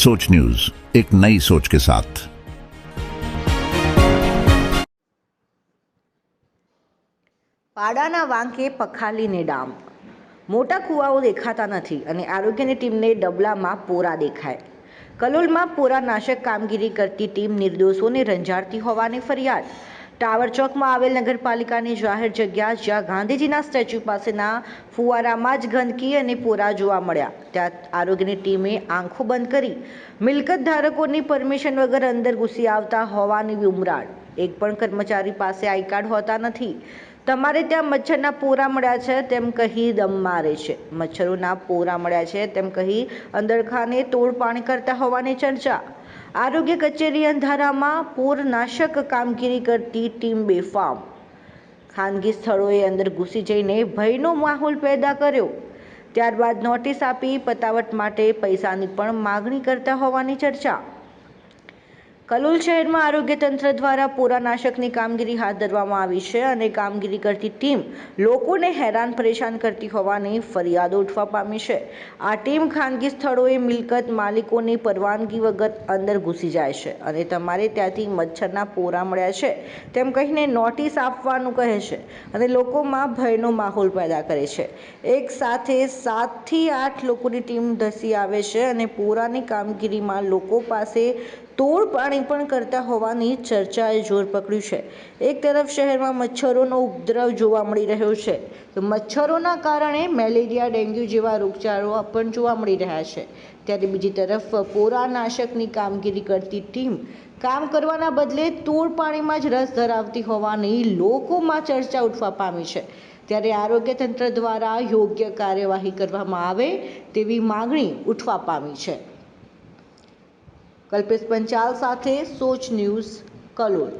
सोच न्यूज एक नई सोच के साथ પાડાના વાંકે પખાલીને ડામ મોટા કૂવાઓ દેખાતા નથી અને આરોગ્યની ટીમને ડબલામાં પોરા દેખાય કલોલમાં પોરા નાશક કામગીરી કરતી ટીમ નિર્દોષોને રંજાડતી હોવાની ફરિયાદ ટાવર ચોકમાં આવેલ નગરપાલિકાની જાહેર જગ્યા જ્યાં ગાંધીજીના સ્ટેચ્યુ પાસેના ફુવારામાં જ ગંદકી અને પોરા જોવા મળ્યા. ત્યાં આરોગ્યની ટીમે આંખો બંધ કરી મિલકત ધારકોની પરમિશન વગર અંદર ઘૂસી આવતા હોવાની ઉમરાળ. એક પણ કર્મચારી પાસે આઈ કાર્ડ હોતા નથી. તમારે ત્યાં મચ્છરના પોરા મળ્યા છે તેમ કહી દમ મારે છે. મચ્છરોના પોરા મળ્યા છે તેમ કહી અંદરખાને તોડ પાણી કરતા હોવાની ચર્ચા. આરોગ્ય કચેરી અંધારામાં પૂરનાશક કામગીરી કરતી ટીમ બેફામ. ખાનગી સ્થળોએ અંદર ઘૂસી જઈને ભયનો માહોલ પેદા કર્યો. ત્યારબાદ નોટિસ આપી પતાવટ માટે પૈસાની પણ માગણી કરતા હોવાની ચર્ચા. કલોલ શહેરમાં આરોગ્ય તંત્ર દ્વારા પોરાનાશકની કામગીરી હાથ ધરવામાં આવી છે અને કામગીરી કરતી ટીમ લોકોને હેરાન પરેશાન કરતી હોવાની ફરિયાદો ઉઠવા પામી છે. આ ટીમ ખાનગી સ્થળોએ મિલકત માલિકોની પરવાનગી વગર અંદર ઘૂસી જાય છે અને તમારે ત્યાંથી મચ્છરના પોરા મળ્યા છે તેમ કહીને નોટિસ આપવાનું કહે છે અને લોકોમાં ભયનો માહોલ પેદા કરે છે. એક સાથે સાતથી આઠ લોકોની ટીમ ધસી આવે છે અને પોરાની કામગીરીમાં લોકો પાસે તોડ પાણી પણ કરતા હોવાની ચર્ચાએ જોર પકડ્યું છે. એક તરફ શહેરમાં મચ્છરોનો ઉપદ્રવ જોવા મળી રહ્યો છે. તો મચ્છરોના કારણે મેલેરિયા, ડેન્ગ્યુ જેવા રોગચાળો પણ જોવા મળી રહ્યા છે. ત્યારે બીજી તરફ પોરાનાશકની કામગીરી કરતી ટીમ કામ કરવાના બદલે તોડ પાણીમાં જ રસ ધરાવતી હોવાની લોકોમાં ચર્ચા ઉઠવા પામી છે. ત્યારે આરોગ્ય તંત્ર દ્વારા યોગ્ય કાર્યવાહી કરવામાં આવે તેવી માગણી ઉઠવા પામી છે. કલ્પેશ પંચાલ સાથે સોચ ન્યૂઝ કલોલ.